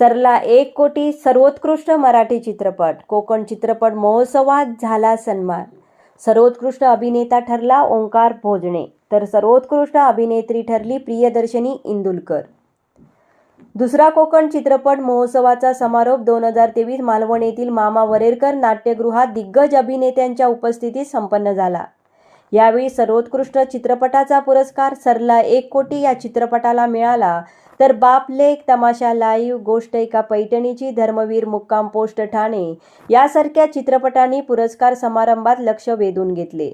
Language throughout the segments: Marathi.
सरला एक कोटी सर्वोत्कृष्ट मराठी चित्रपट कोकण चित्रपट महोत्सवात झाला सन्मान. सर्वोत्कृष्ट अभिनेता ठरला ओंकार भोजने तर सर्वोत्कृष्ट अभिनेत्री ठरली प्रियदर्शनी इंदुलकर. दुसरा कोकण चित्रपट महोत्सवाचा समारोप दोन हजार तेवीस मालवण येथील मामा वरेरकर नाट्यगृहात दिग्गज अभिनेत्यांच्या उपस्थितीत संपन्न झाला. यावेळी सर्वोत्कृष्ट चित्रपटाचा पुरस्कार सरला एक कोटी या चित्रपटाला मिळाला. तर बाप लेख तमाशा लाईव्ह गोष्ट एका पैठणीची धर्मवीर मुक्काम पोस्ट ठाणे यासारख्या चित्रपटांनी पुरस्कार समारंभात लक्ष वेधून घेतले.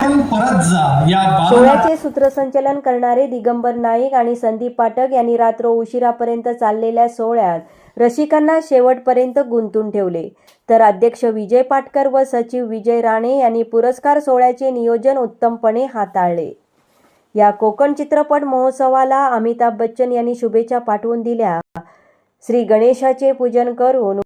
सोहळ्याचे सूत्रसंचलन करणारे दिगंबर नाईक आणि संदीप पाठक यांनी रात्र उशिरापर्यंत चाललेल्या सोहळ्यात रसिकांना शेवटपर्यंत गुंतून ठेवले. तर अध्यक्ष विजय पाटकर व सचिव विजय राणे यांनी पुरस्कार सोहळ्याचे नियोजन उत्तमपणे हाताळले. या कोकण चित्रपट महोत्सवाला अमिताभ बच्चन यांनी शुभेच्छा पाठवून दिल्या. श्री गणेशाचे पूजन करून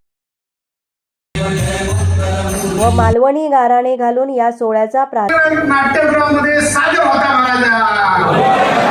व मालवणी गाराणे घालून या सोहळ्याचा प्रारंभ नाट्यगृहामध्ये सादर होता महाराजा.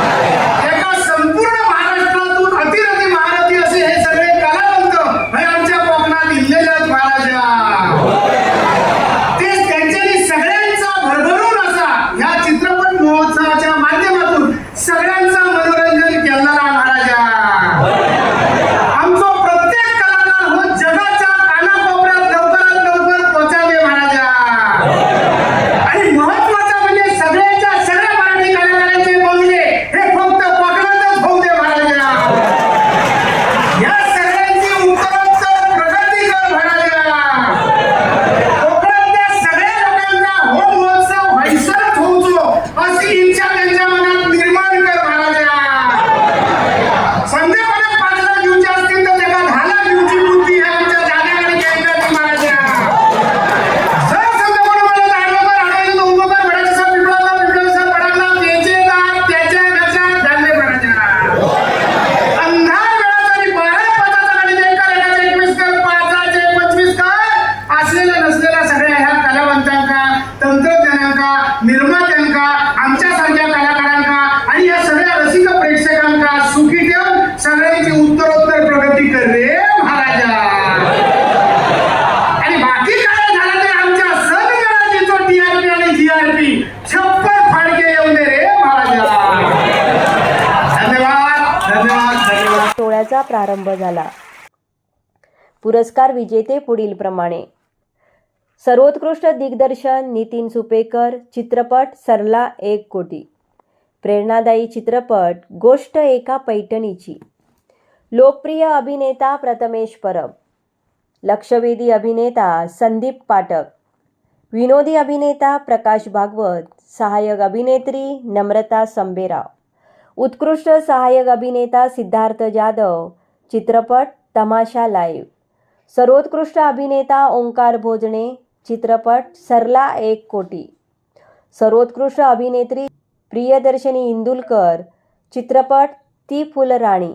आरंभ झाला. पुरस्कार विजेते पुढील प्रमाणे. सर्वोत्कृष्ट दिग्दर्शन नितीन सुपेकर चित्रपट सरला एक कोटी. प्रेरणादायी चित्रपट गोष्ट एका पैठणीची. लोकप्रिय अभिनेता प्रथमेश परब. लक्षवेधी अभिनेता संदीप पाठक. विनोदी अभिनेता प्रकाश भागवत. सहाय्यक अभिनेत्री नम्रता संबेराव. उत्कृष्ट सहाय्यक अभिनेता सिद्धार्थ जाधव. चित्रपट तमाशा लाईव्ह. सर्वोत्कृष्ट अभिनेता ओंकार भोजने चित्रपट सरला एक कोटी. सर्वोत्कृष्ट अभिनेत्री प्रियदर्शनी इंदुलकर चित्रपट ती फुलराणी.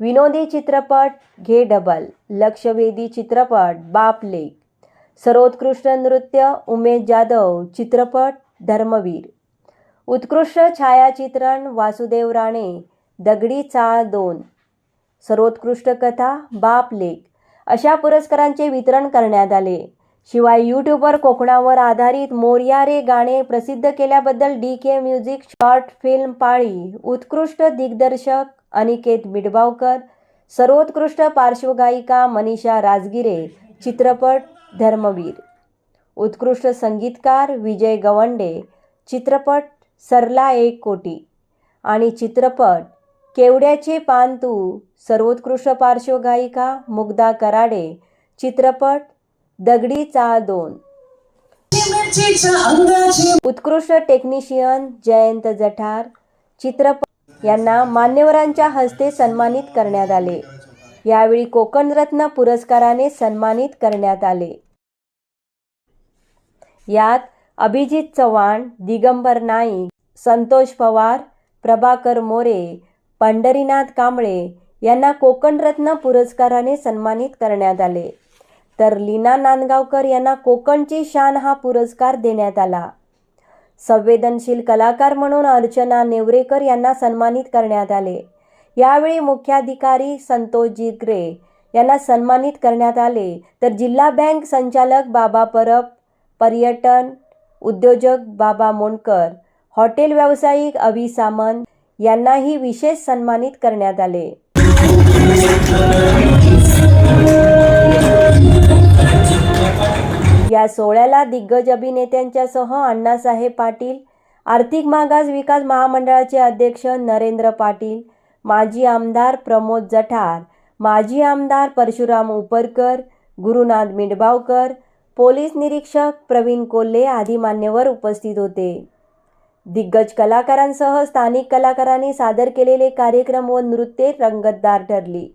विनोदी चित्रपट घे डबल लक्षवेधी चित्रपट बाप लेक सर्वोत्कृष्ट नृत्य उमेश जाधव चित्रपट धर्मवीर. उत्कृष्ट छायाचित्रण वासुदेव राणे दगडी चाळ दोन. सर्वोत्कृष्ट कथा बाप लेख. अशा पुरस्कारांचे वितरण करण्यात आले. शिवाय यूट्यूबवर कोकणावर आधारित मोर्या रे गाणे प्रसिद्ध केल्याबद्दल D K music short film पाळी. उत्कृष्ट दिग्दर्शक अनिकेत मिडबावकर सर्वोत्कृष्ट पार्श्वगायिका मनीषा राजगिरे. चित्रपट धर्मवीर. उत्कृष्ट संगीतकार विजय गवंडे. चित्रपट सरला एक कोटी. आणि चित्रपट केवड्याचे पान तू सर्वोत्कृष्ट पार्श्वगायिका मुग्धा कराडे चित्रपट दगडी चाळ दोन. उत्कृष्ट टेक्निशियन जयंत जठार चित्रपट यांना मान्यवरांच्या हस्ते सन्मानित करण्यात आले. यावेळी कोकणरत्न पुरस्काराने सन्मानित करण्यात आले. यात अभिजित चव्हाण दिगंबर नाईक संतोष पवार प्रभाकर मोरे पंढरीनाथ कांबळे यांना कोकणरत्न पुरस्काराने सन्मानित करण्यात आले. तर लीना नांदगावकर यांना कोकणची शान हा पुरस्कार देण्यात आला. संवेदनशील कलाकार म्हणून अर्चना नेवरेकर यांना सन्मानित करण्यात आले. यावेळी मुख्याधिकारी संतोष जिगरे यांना सन्मानित करण्यात आले. तर जिल्हा बँक संचालक बाबा परब पर्यटन उद्योजक बाबा मोंडकर हॉटेल व्यावसायिक अभि सामंत यांनाही विशेष सन्मानित करण्यात आले. या सोहळ्याला दिग्गज अभिनेत्यांच्यासह अण्णासाहेब पाटील आर्थिक मागास विकास महामंडळाचे अध्यक्ष नरेंद्र पाटील माजी आमदार प्रमोद जठार माजी आमदार परशुराम उपरकर गुरुनाथ मिंडबावकर पोलीस निरीक्षक प्रवीण कोल्हे आदी मान्यवर उपस्थित होते. दिग्गज कलाकारांसह स्थानिक कलाकारांनी सादर केलेले कार्यक्रम व नृत्ये रंगतदार ठरली.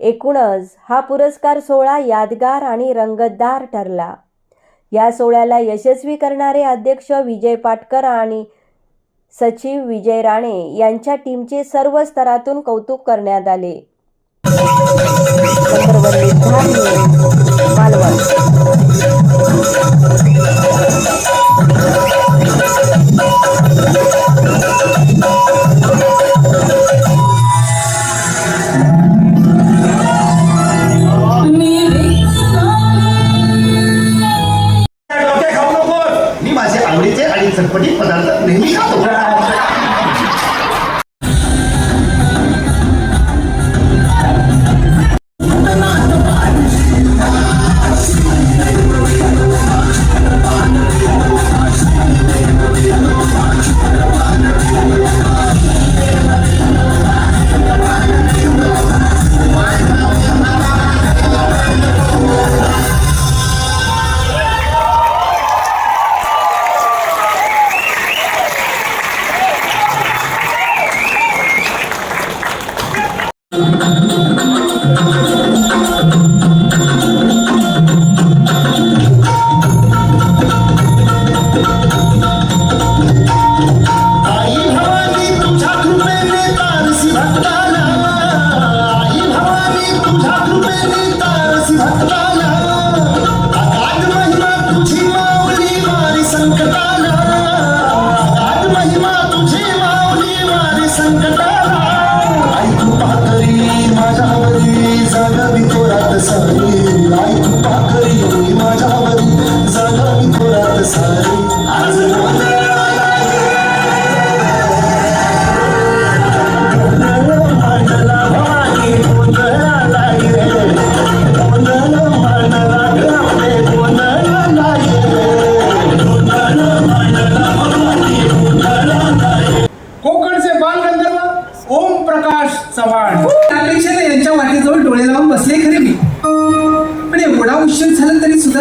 एकूणच हा पुरस्कार सोहळा यादगार आणि रंगतदार ठरला. या सोहळ्याला यशस्वी करणारे अध्यक्ष विजय पाटकर आणि सचिव विजय राणे यांच्या टीमचे सर्व स्तरातून कौतुक करण्यात आले. मालवण.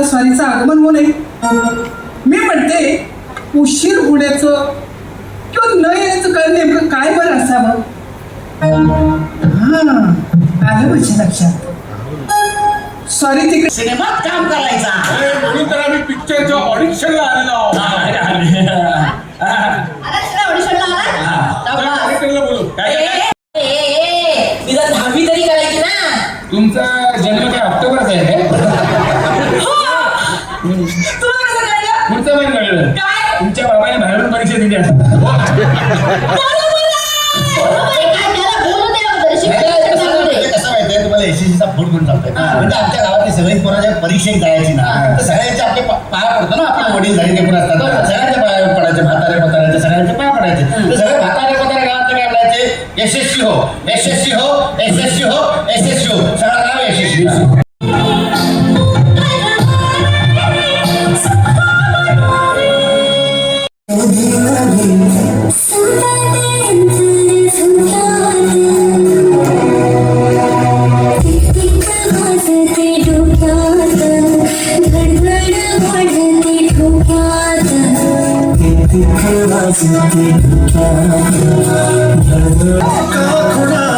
सुद्धा स्वारीचं आगमन होऊ नये. मी म्हणते उशीर होण्याचं किंवा न येण्याचं कारण नेमकं काय बरं असावं? हा आलं माझ्या लक्षात. सॉरी तिकडे. सिनेमात काम करायचा. म्हणून तर आम्ही पिक्चरच्या ऑडिशनला आलेलो म्हणजे आमच्या गावातली सगळी कोणाच्या परीक्षेत जायची ना तर सगळ्यांचे आपले पाया पडतो ना आपले वडील झाले ते पण असतात सगळ्यांच्या पाया पडायचे म्हातारे म्हाताऱ्यांचे सगळ्यांचे पाया पडायचे सगळे म्हातारे म्हातारे गावात काय म्हणायचे यशस्वी हो यशस्वी हो यशस्वी हो. I'm gonna lie.